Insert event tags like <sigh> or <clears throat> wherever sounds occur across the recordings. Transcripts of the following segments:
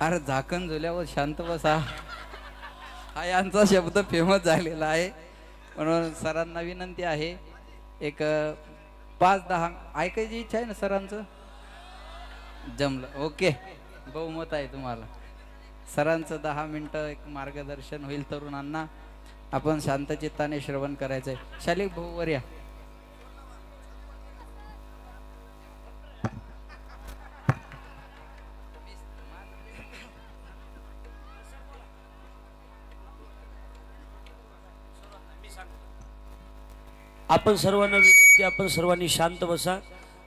अरे झाकण झुल्यावर शांत बसा. हा यांचा शब्द फेमस झालेला आहे. म्हणून सरांना विनंती आहे एक पाच दहा ऐकायची इच्छा आहे ना सरांचं? जमलं. ओके. बहुमत आहे तुम्हाला. सरांचं दहा मिनटं एक मार्गदर्शन होईल तरुणांना. आपण शांतचित्ताने श्रवण करायचंय. शालिक भाऊ वर या. आपण सर्वांना विनंती आपण सर्वांनी शांत बसा.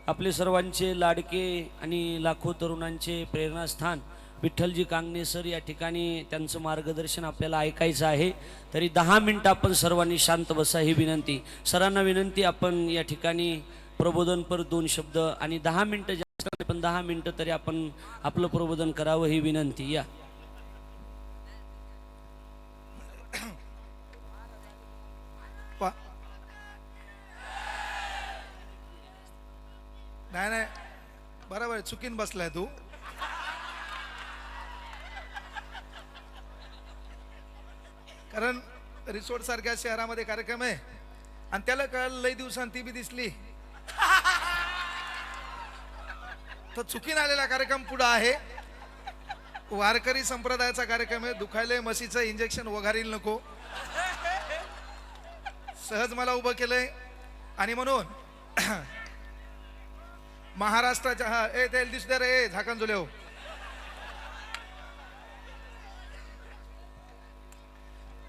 आपले सर्वांचे लाडके आणि लाखो तरुणांचे प्रेरणास्थान विठ्ठलजी कांगणे सर या ठिकाणी त्यांचं मार्गदर्शन आपल्याला ऐकायचं आहे. तरी दहा मिनटं आपण सर्वांनी शांत बसा ही विनंती. सरांना विनंती आपण या ठिकाणी प्रबोधनपर दोन शब्द आणि दहा मिनटं जास्त पण दहा मिनटं तरी आपण आपलं प्रबोधन करावं ही विनंती. या. बरोबर आहे, चुकीन बसलाय तू. कारण रिसोर्ट सारख्या शहरामध्ये कार्यक्रम आहे. आणि त्याला कळलं लई दिवसांनी ती बी दिसली. तर चुकीन आलेला कार्यक्रम पुढं आहे. वारकरी संप्रदायाचा कार्यक्रम आहे. दुखायलंय म्हशीचं इंजेक्शन वघारील नको. सहज मला उभं केलंय. आणि म्हणून महाराष्ट्राच्या हा ए तेल दिसू दे रे ए झाकण जुले हो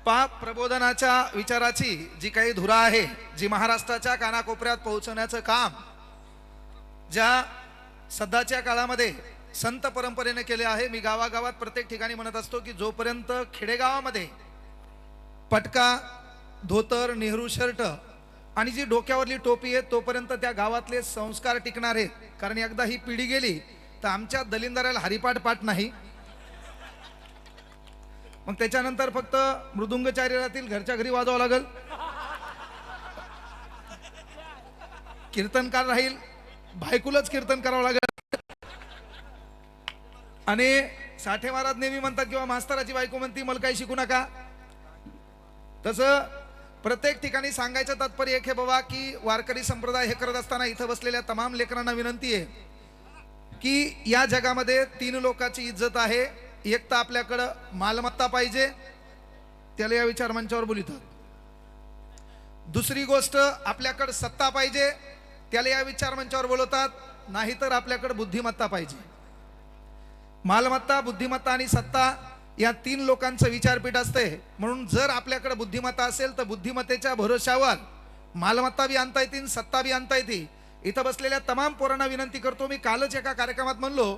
पाप प्रबोधनाच्या विचाराची जी काही धुरा आहे जी महाराष्ट्राच्या कानाकोपऱ्यात पोहोचवण्याचं काम ज्या सध्याच्या काळामध्ये संत परंपरेने केले आहे मी गावागावात प्रत्येक ठिकाणी म्हणत असतो की जोपर्यंत खेडेगावामध्ये पटका धोतर नेहरू शर्ट आणि जी डोक्यावरली टोपी आहे तोपर्यंत त्या गावातले संस्कार टिकणार आहेत. कारण एकदा ही पिढी गेली तर आमच्या दलिंदराला हरिपाठ पाठ नाही. मग त्याच्यानंतर फक्त मृदुंगचार्यातील घरच्या घरी वाजवावं लागल. कीर्तनकार राहील बायकूलच कीर्तन करावं लागेल. आणि साठे महाराज नेहमी म्हणतात किंवा मास्तराची बायको म्हणती मला काही शिकू नका. तसं प्रत्येक ठिकाणी सांगायचं तात्पर्य एक हे बाबा की वारकरी संप्रदाय हे करत असताना इथं बसलेल्या तमाम लेकरांना विनंती आहे की या जगामध्ये तीन लोकांची इज्जत आहे. एक तर आपल्याकडं मालमत्ता पाहिजे. त्याला या विचार मंचावर बोलितात. दुसरी गोष्ट आपल्याकडं सत्ता पाहिजे. त्याला या विचार मंचावर बोलवतात. नाहीतर आपल्याकडं बुद्धिमत्ता पाहिजे. मालमत्ता बुद्धिमत्ता आणि सत्ता या तीन लोकांचं विचारपीठ असते. म्हणून जर आपल्याकडे बुद्धिमत्ता असेल तर बुद्धिमत्तेच्या भरोशावर मालमत्ता बी आणता येतील सत्ता बी आणता येते. इथं बसलेल्या तमाम पोरांना विनंती करतो मी कालच एका कार्यक्रमात म्हणलो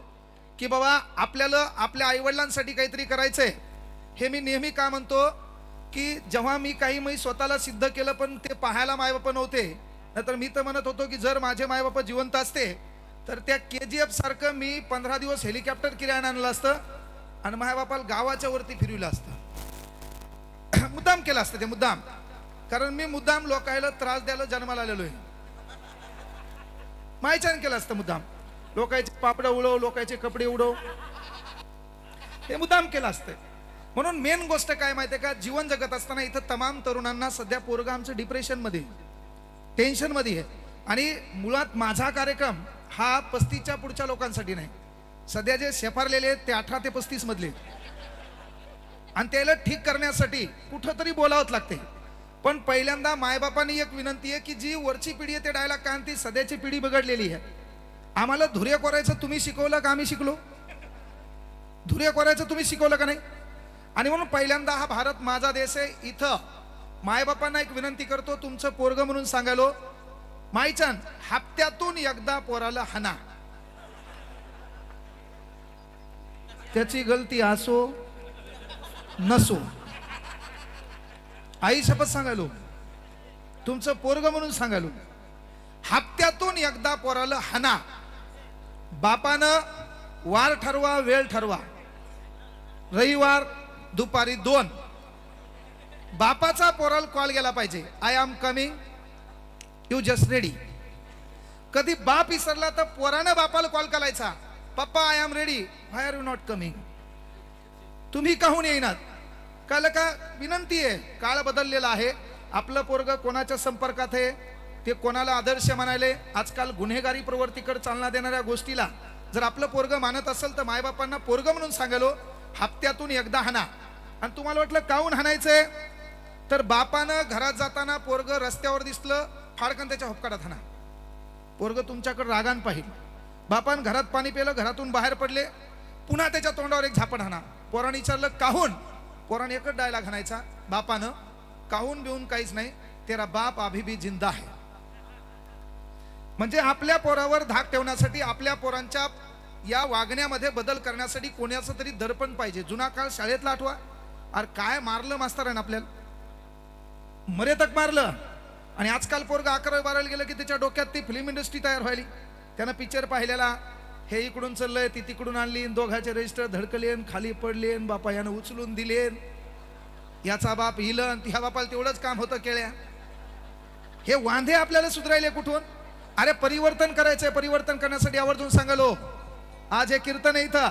की बाबा आपल्याला आपल्या आईवडिलांसाठी काहीतरी करायचंय. हे मी नेहमी का म्हणतो की जेव्हा मी काही मी स्वतःला सिद्ध केलं पण ते पाहायला मायबाप नव्हते. नाहीतर मी तर म्हणत होतो की जर माझे मायबाप जिवंत असते तर त्या के जी एफ सारखं मी पंधरा दिवस हेलिकॉप्टर किरायानं आणलं असतं. आणि मायबापाला गावाच्या वरती फिरविलं असतं. <clears throat> मुद्दाम केलं असतं ते मुद्दाम. कारण मी मुद्दाम लोकायला त्रास द्यायला जन्माला आलेलो आहे. मायच्यान केलं असतं मुद्दाम. लोकांचे पापडं उडव लोकांचे कपडे उडव. हे मुद्दाम केलं असतं. म्हणून मेन गोष्ट काय माहितीये का? जीवन जगत असताना इथं तमाम तरुणांना सध्या पोरगा आमचं डिप्रेशनमध्ये टेन्शनमध्ये आहे. आणि मुळात माझा कार्यक्रम हा पस्तीच्या पुढच्या लोकांसाठी नाही. सध्या जे शेफारलेले आहेत ते अठरा ते पस्तीस मधले आणि त्याला ठीक करण्यासाठी कुठंतरी बोलावंच लागते पण पहिल्यांदा मायबापांनी एक विनंती आहे की जी वरची पिढी आहे ते डायलॉग का ती सध्याची पिढी बिघडलेली आहे. आम्हाला धुर्य कोरायचं तुम्ही शिकवलं का आम्ही शिकलो? धुर्य कोरायचं तुम्ही शिकवलं का नाही? आणि म्हणून पहिल्यांदा हा भारत माझा देश आहे. इथं मायबापांना एक विनंती करतो तुमचं पोरग म्हणून सांगायलो मायचंद हप्त्यातून एकदा पोराला हना. त्याची गलती असो नसो. आई शपथ सांगायलो. तुमचं पोरग म्हणून सांगायलो. हप्त्यातून एकदा पोराला हना. बापानं वार ठरवा वेळ ठरवा. रविवार दुपारी दोन. बापाचा पोराल कॉल गेला पाहिजे. I am coming you just ready कधी बाप विसरला तर पोरानं बापाला कॉल करायचा. पप्पा I am ready why are you not coming तुम्ही काहून येईनात? काल का विनंती आहे? काळ बदललेला आहे. आपलं पोरग कोणाच्या संपर्कात आहे? ते कोणाला आदर्श म्हणाले? आजकाल गुन्हेगारी प्रवृत्तीकडे चालना देणाऱ्या गोष्टीला जर आपलं पोरग मानत असेल तर मायबापांना पोरग म्हणून सांगालो हप्त्यातून एकदा हाना. आणि तुम्हाला वाटलं काहून हाणायचंय? तर बापानं घरात जाताना पोरग रस्त्यावर दिसलं फाडकन त्याच्या हुपकाटात हाना. पोरग तुमच्याकडे रागान पाहिलं. बापान घरात पाणी पेलं घरातून बाहेर पडले. पुन्हा त्याच्या तोंडावर एक झापड हाणा पोराने विचारलं काहून? पोराने एकच डायलॉग हाणायचा बापानं काहून बिहून काहीच नाही तेरा बाप अभिबी जिंदा आहे म्हणजे आपल्या पोरावर धाक ठेवण्यासाठी आपल्या पोरांच्या या वागण्यामध्ये बदल करण्यासाठी कोणाचं तरी दर्पण पाहिजे. जुना काळ शाळेतला आठवा. अरे काय मारलं मास्तरानं आपल्याला? मरेतक मारलं. आणि आजकाल पोरग अकरावी बारावीला गेलं की त्याच्या डोक्यात ती फिल्म इंडस्ट्री तयार व्हायली. त्यानं पिक्चर पाहिलेला. हे इकडून चाललंय ती तिकडून आणली. दोघाचे दोघांचे रजिस्टर धडकलेन खाली पडलेन बापा यानं उचलून दिलेन. याचा बाप हिलन ह्या बापाला तेवढंच काम होतं केळ्या. हे वांधे आपल्याला सुधरायले कुठून? अरे परिवर्तन करायचंय परिवर्तन करण्यासाठी आवर्जून सांगालो. आज हे कीर्तन आहे इथं.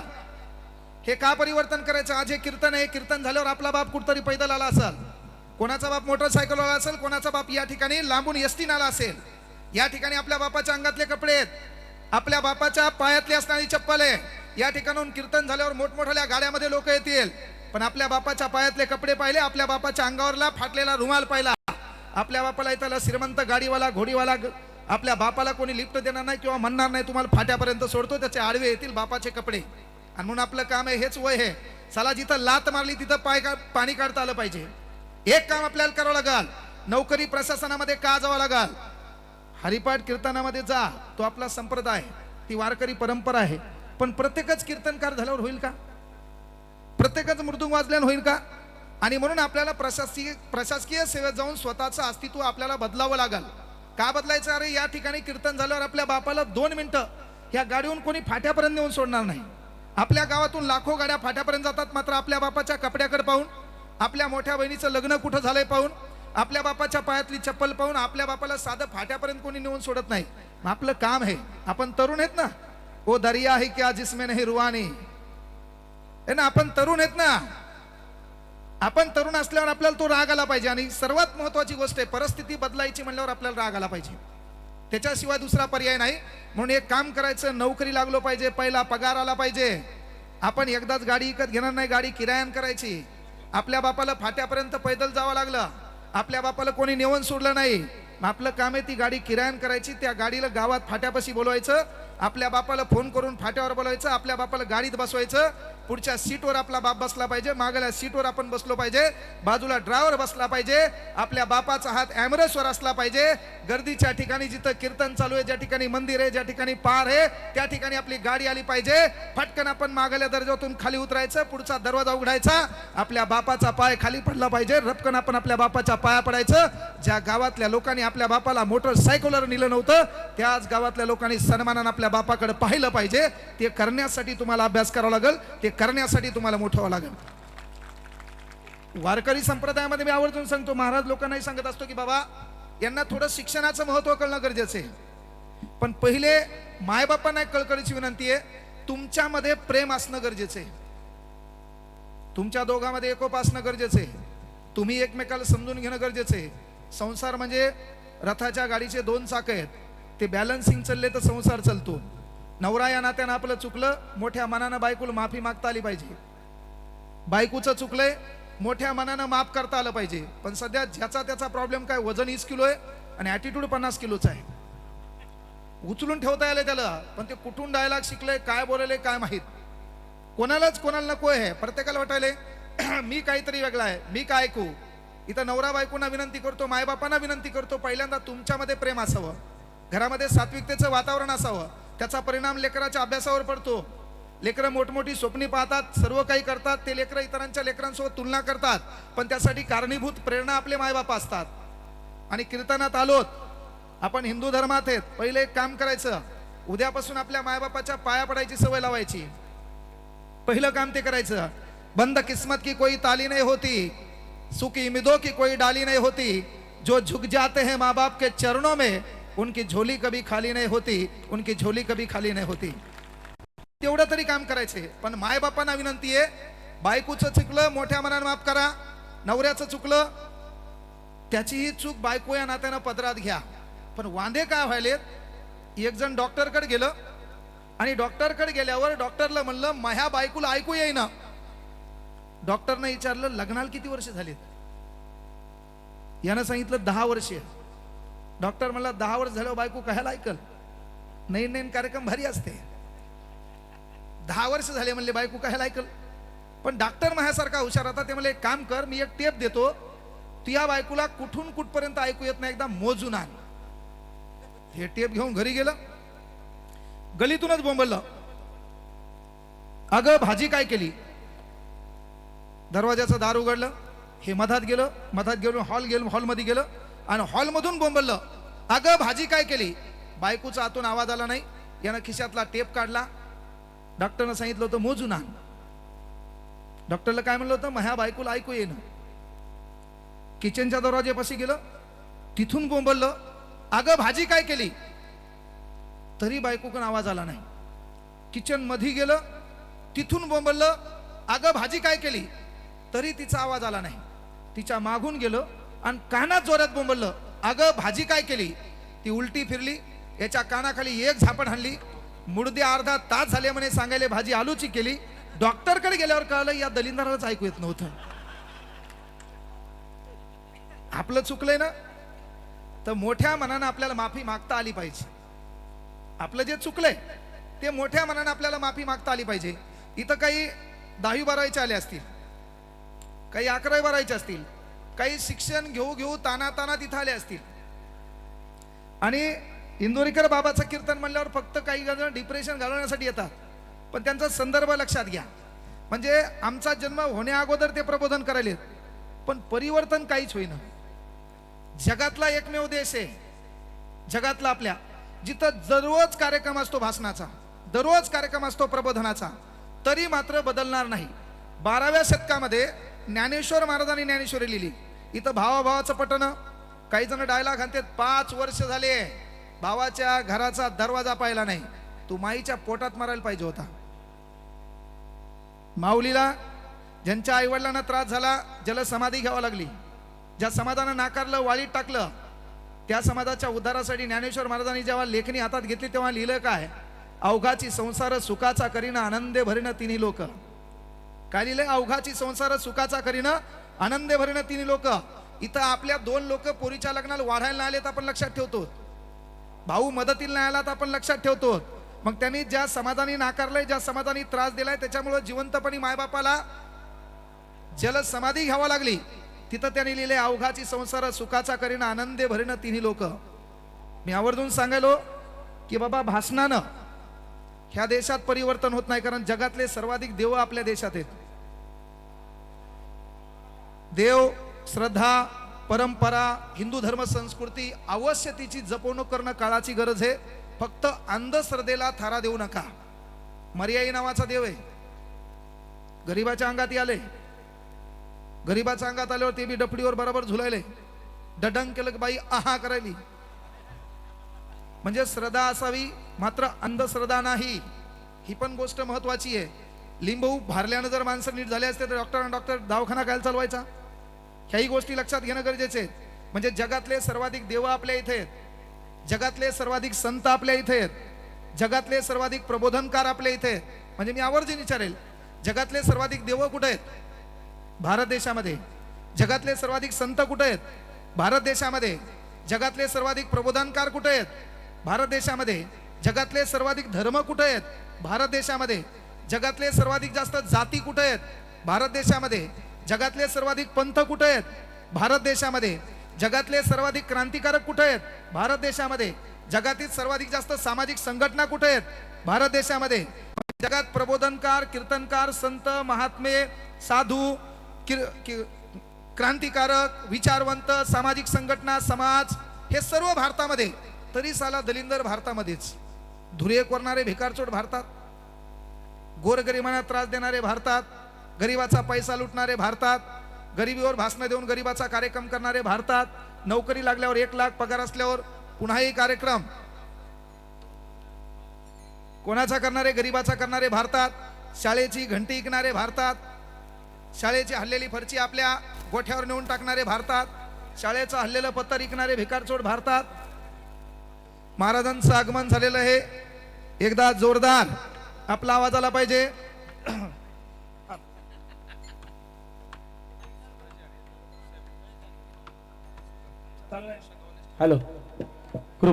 हे का परिवर्तन करायचं? आज हे कीर्तन आहे. कीर्तन झाल्यावर आपला बाप कुठतरी पैदल आला असेल. कोणाचा बाप मोटरसायकल आला असेल कोणाचा बाप या ठिकाणी लांबून एसटीन आला असेल. या ठिकाणी आपल्या बापाच्या अंगातले कपडे आहेत. आपल्या बापाच्या पायातली असणारी चप्पल आहे. या ठिकाणून कीर्तन झाल्यावर मोठमोठ्या गाड्यामध्ये लोक येतील. पण आपल्या बापाच्या पायातले कपडे पाहिले आपल्या बापाच्या अंगावरला फाटलेला रुमाल पाहिला. आपल्या बापाला इथला श्रीमंत गाडीवाला घोडीवाला आपल्या बापाला कोणी लिफ्ट देणार नाही किंवा म्हणणार नाही तुम्हाला फाट्यापर्यंत सोडतो त्याचे आडवे येतील बापाचे कपडे. आणि म्हणून आपलं काम आहे हेच वय आहे. चला जिथं लात मारली तिथं पाय का पाणी काढता आलं पाहिजे. एक काम आपल्याला करावं लागाल. नोकरी प्रशासनामध्ये का जावं लागाल? हरिपाठ कीर्तनामध्ये जा तो आपला संप्रदाय ती वारकरी परंपरा आहे. पण प्रत्येकच कीर्तनकार झाल्यावर होईल का? प्रत्येकच मृदुंग वाजल्यानं होईल का? आणि म्हणून आपल्याला प्रशासकीय प्रशासकीय सेवेत जाऊन स्वतःचं अस्तित्व आपल्याला बदलावं लागल. का बदलायचं? अरे या ठिकाणी कीर्तन झाल्यावर आपल्या बापाला दोन मिनटं ह्या गाडीहून कोणी फाट्यापर्यंत नेऊन सोडणार नाही. आपल्या गावातून लाखो गाड्या फाट्यापर्यंत जातात मात्र आपल्या बापाच्या कपड्याकडे पाहून आपल्या मोठ्या बहिणीचं लग्न कुठं झालंय पाहून आपल्या बापाच्या पायातली चप्पल पाहून आपल्या बापाला साधं फाट्यापर्यंत कोणी नेऊन सोडत नाही. मग आपलं काम आहे आपण तरुण आहेत ना? ओ दर्या आहे क्या जिसमे नाही रुवानी है ना? आपण तरुण आहेत ना? आपण तरुण असल्यावर आपल्याला तो राग आला पाहिजे. आणि सर्वात महत्वाची गोष्ट आहे परिस्थिती बदलायची म्हणल्यावर आपल्याला राग आला पाहिजे. त्याच्याशिवाय दुसरा पर्याय नाही. म्हणून एक काम करायचं नोकरी लागलो पाहिजे पहिला पगार आला पाहिजे. आपण एकदाच गाडी विकत घेणार नाही गाडी किरायान करायची. आपल्या बापाला फाट्यापर्यंत पैदल जावं लागलं. आपल्या बापाला कोणी नेऊन सोडलं नाही. आपलं काम आहे ती गाडी किरायान करायची त्या गाडीला गावात फाट्यापाशी बोलवायचं. आपल्या बापाला फोन करून फाट्यावर बोलवायचं आपल्या बापाला गाडीत बसवायचं. पुढच्या सीटवर आपला बाप बसला पाहिजे मागल्या सीटवर आपण बसलो पाहिजे बाजूला ड्रायव्हर बसला पाहिजे आपल्या बापाचा हात ॲम्ब्रेसवर असला पाहिजे. गर्दीच्या ठिकाणी जिथं कीर्तन चालू आहे ज्या ठिकाणी मंदिर आहे ज्या ठिकाणी पार आहे त्या ठिकाणी आपली गाडी आली पाहिजे. फटकन आपण मागल्या दर्जातून खाली उतरायचं पुढचा दरवाजा उघडायचा. आपल्या बापाचा पाय खाली पडला पाहिजे रपकन आपण आपल्या बापाच्या पाया पडायचं. ज्या गावातल्या लोकांनी आपल्या बापाला मोटरसायकलवर नेलं नव्हतं त्याच गावातल्या लोकांनी सन्मानानं आपल्या बापाकडे पाहिलं पाहिजे ते करण्यासाठी तुम्हाला अभ्यास करावा लागेल ते करण्यासाठी तुम्हाला मोठं व्हावं लागेल. वारकरी संप्रदायामध्ये मी आवर्जून सांगतो महाराज लोकांनाही सांगत असतो की बाबा यांना थोडं शिक्षणाचं महत्त्व कळणं गरजेचं आहे. पण पहिले मायबापांना एक कळकळीची विनंती आहे तुमच्यामध्ये प्रेम असणं गरजेचं आहे. तुमच्या दोघांमध्ये एकोप असणं गरजेचं आहे. तुम्ही एकमेकाला समजून घेणं गरजेचं आहे. संसार म्हणजे रथाच्या गाडीचे दोन चाक आहेत. ते बॅलन्सिंग चालले तर संसार चालतो. नवरा या नात्यानं आपलं चुकलं मोठ्या मनानं बायकोला माफी मागता आली पाहिजे. बायकोचं चुकलंय मोठ्या मनानं माफ करता आलं पाहिजे. पण सध्या ज्याचा त्याचा प्रॉब्लेम काय वजन वीस किलो आहे आणि ॲटिट्यूड पन्नास किलोचा आहे. उचलून ठेवता आलं त्याला पण ते कुठून डायलॉग शिकलंय काय बोलले काय माहीत. कोणालाच कोणाला नको आहे प्रत्येकाला वाटायले <clears throat> मी काहीतरी वेगळा आहे मी काय ऐकू? इथं नवरा बायकोंना विनंती करतो मायबापांना विनंती करतो पहिल्यांदा तुमच्यामध्ये प्रेम असावं. घरामध्ये सात्विकतेचं वातावरण असावं. त्याचा परिणाम लेकराच्या अभ्यासावर पडतो. लेकरं मोठमोठी स्वप्नी पाहतात सर्व काही करतात ते लेकरं इतरांच्या लेकरांसोबत तुलना करतात पण त्यासाठी कारणीभूत प्रेरणा आपले मायबाप असतात. आणि कीर्तनात आलोत आपण हिंदू धर्मात आहेत पहिले एक काम करायचं उद्यापासून आपल्या मायबापाच्या पाया पडायची सवय लावायची. पहिलं काम ते करायचं बंद किस्मत की कोई ताली नाही होती सुखी मिदो की कोई डाली नाही होती जो झुक जाते हैं माँ बाप के चरणों में उनकी झोली कभी खाली नाही होती उनकी झोली कभी खाली नाही होती। तेवढं तरी काम करायचे पण मायबापांना विनंती आहे बायकोचं चुकलं मोठ्या मनानं माफ करा नवऱ्याचं चुकलं त्याचीही चूक बायको या नात्यानं पदरात घ्या. पण वांदे काय व्हायलेत? एक जण डॉक्टरकडे गेलं आणि डॉक्टरकडे गेल्यावर डॉक्टरला म्हणलं माझ्या बायकोला ऐकू येईना. डॉक्टरनं विचारलं लग्नाला किती वर्ष झालीत? यानं सांगितलं दहा वर्षे. डॉक्टर म्हणला दहा वर्ष झालं बायको कशाला ऐकल? नवीन नवीन कार्यक्रम भारी असते. दहा वर्ष झाले म्हणले बायको कशाला ऐकल? पण डॉक्टर माझ्यासारखा हुशार होता. ते म्हणले एक काम कर मी एक टेप देतो. तू या बायकोला कुठून कुठपर्यंत ऐकू येत नाही एकदा मोजून आण. हे टेप घेऊन घरी गेलं. गलीतूनच बोंबललं. अगं भाजी काय केली? दरवाजाचं दार उघडलं. हे मधात गेलं. मधात गेलो हॉल गेलो हॉलमध्ये गेलं. आणि हॉलमधून बोंबललं. अगं भाजी काय केली? बायकोचा आतून आवाज आला नाही. यानं खिशातला टेप काढला. डॉक्टरनं सांगितलं होतं मोजून आण. डॉक्टरला काय म्हणलं होतं? माझ्या बायकोला ऐकू येईन. किचनच्या दरवाजेपाशी गेलं. तिथून बोंबललं. अगं भाजी काय केली? तरी बायकोकडून आवाज आला नाही. किचनमध्ये गेलं. तिथून बोंबललं. अगं भाजी काय केली? तरी तिचा आवाज आला नाही. तिच्या मागून गेलं. आणि काना जोरात बोंबललं. अगं भाजी काय केली? ती उलटी फिरली याच्या कानाखाली एक झापड हाणली. मुडदे अर्धा तास झाले म्हणे सांगायला भाजी आलूची केली. डॉक्टरकडे गेल्यावर कळलं या दलिंदरालाच ऐकू येत नव्हतं. आपलं चुकलंय ना? तर मोठ्या मनानं आपल्याला माफी मागता आली पाहिजे. आपलं जे चुकलंय ते मोठ्या मनानं आपल्याला माफी मागता आली पाहिजे. इथं काही दहावी बारावीचे आले असतील काही अकरावी बारावीचे असतील काही शिक्षण घेऊ घेऊ ताना ताना तिथं आले असतील. आणि इंदोरीकर बाबाचं कीर्तन म्हणल्यावर फक्त काही जण डिप्रेशन घालवण्यासाठी येतात. पण त्यांचा संदर्भ लक्षात घ्या. म्हणजे आमचा जन्म होण्या अगोदर ते प्रबोधन करायले पण परिवर्तन काहीच होईना. जगातला एकमेव देश आहे. जगातला आपल्या. जिथं दररोज कार्यक्रम असतो भाषणाचा. दररोज कार्यक्रम असतो प्रबोधनाचा. तरी मात्र बदलणार नाही. बाराव्या शतकामध्ये ज्ञानेश्वर महाराजांनी ज्ञानेश्वरी लिहिली. इथं भावाभावाचं पटन काही जण डायलॉग आणतात पाच वर्ष झाले भावाच्या घराचा दरवाजा पाहिला नाही. तू माईच्या पोटात मारायला पाहिजे होता. माऊलीला ज्यांच्या आईवडिलांना त्रास झाला ज्याला समाधी घ्यावी लागली ज्या समाजानं नाकारलं वाळीत टाकलं त्या समाजाच्या उद्धारासाठी ज्ञानेश्वर महाराजांनी जेव्हा लेखणी हातात घेतली तेव्हा लिहिलं काय? अवघाची संसार सुखाचा करीनं आनंदे भरीनं तिन्ही लोक. काय लिहिलंय? अवघाची संसार सुखाचा करीनं आनंदे भरणं तिन्ही लोक. इथं आपल्या दोन लोक पोरीच्या लग्नाला वाढायला आले तर आपण लक्षात ठेवतो. भाऊ मदतीला नाही आला तर आपण लक्षात ठेवतो. मग त्यांनी ज्या समाजाने नाकारलंय ज्या समाजाने त्रास दिलाय त्याच्यामुळे जिवंतपणी मायबापाला जल समाधी घ्यावा लागली. तिथं त्यांनी लिहिले अवघाची संसार सुखाचा करीन आनंदे भरीन तिन्ही लोक. मी आवर्जून सांगायलो की बाबा भाषणानं ह्या देशात परिवर्तन होत नाही कारण जगातले सर्वाधिक देव आपल्या देशात आहेत. देव श्रद्धा परंपरा हिंदू धर्म संस्कृती अवश्य तिची जपवणूक करणं काळाची गरज आहे. फक्त अंधश्रद्धेला थारा देऊ नका. मर्याई नावाचा देव आहे. गरीबाच्या अंगात आले गरीबाच्या अंगात आल्यावर ते बी डपडीवर बरोबर झुलायले. डडंग केलं की बाई आहा करायली. म्हणजे श्रद्धा असावी मात्र अंधश्रद्धा नाही. ही पण गोष्ट महत्वाची आहे. लिंबू भारल्यानं जर माणसं नीट झाले असते तर डॉक्टर डॉक्टर दवाखाना काय चालवायचा? ह्याही गोष्टी लक्षात घेणं गरजेचे आहे. म्हणजे जगातले सर्वाधिक देव आपल्या इथे आहेत. जगातले सर्वाधिक संत आपल्या इथे आहेत. जगातले सर्वाधिक प्रबोधनकार आपल्या इथे आहेत. म्हणजे मी आवर्जून विचारेल जगातले सर्वाधिक देव कुठे आहेत? भारत देशामध्ये. जगातले सर्वाधिक संत कुठे आहेत? भारत देशामध्ये. जगातले सर्वाधिक प्रबोधनकार कुठे आहेत? भारत देशामध्ये. जगातले सर्वाधिक धर्म कुठे आहेत? भारत देशामध्ये. जगातले सर्वाधिक जास्त जाती कुठे आहेत? भारत देशामध्ये. जगातले सर्वाधिक पंथ कुठे आहेत? भारत देशामध्ये. जगातले सर्वाधिक क्रांतिकारक कुठे आहेत? भारत देशामध्ये. जगातील सर्वाधिक जास्त सामाजिक संघटना कुठे आहेत? भारत देशामध्ये. जगात प्रबोधनकार कीर्तनकार संत महात्मे साधू किर- क्रांतिकारक विचारवंत सामाजिक संघटना समाज हे सर्व भारतामध्ये. तरी साला दलिंदर भारतामध्येच. धुरे करणारे भिकारचोट भारतात. गोरगरिबांना त्रास देणारे भारतात. गरिबाचा पैसा लुटणारे भारतात गरिबीवर भाषणं देऊन गरिबाचा कार्यक्रम करणारे भारतात नोकरी लागल्यावर एक लाख पगार असल्यावर पुन्हाही कार्यक्रम. कोणाचा करणारे? गरिबाचा करणारे भारतात शाळेची घंटी ऐकणारे भारतात शाळेची हल्लेली फरची आपल्या गोठ्यावर नेऊन टाकणारे भारतात शाळेचं हल्लेलं पत्तर विकणारे भिकारचोड भारतात. महाराजांचं आगमन झालेलं आहे. एकदा जोरदार आपला आवाज आला पाहिजे. हॅलो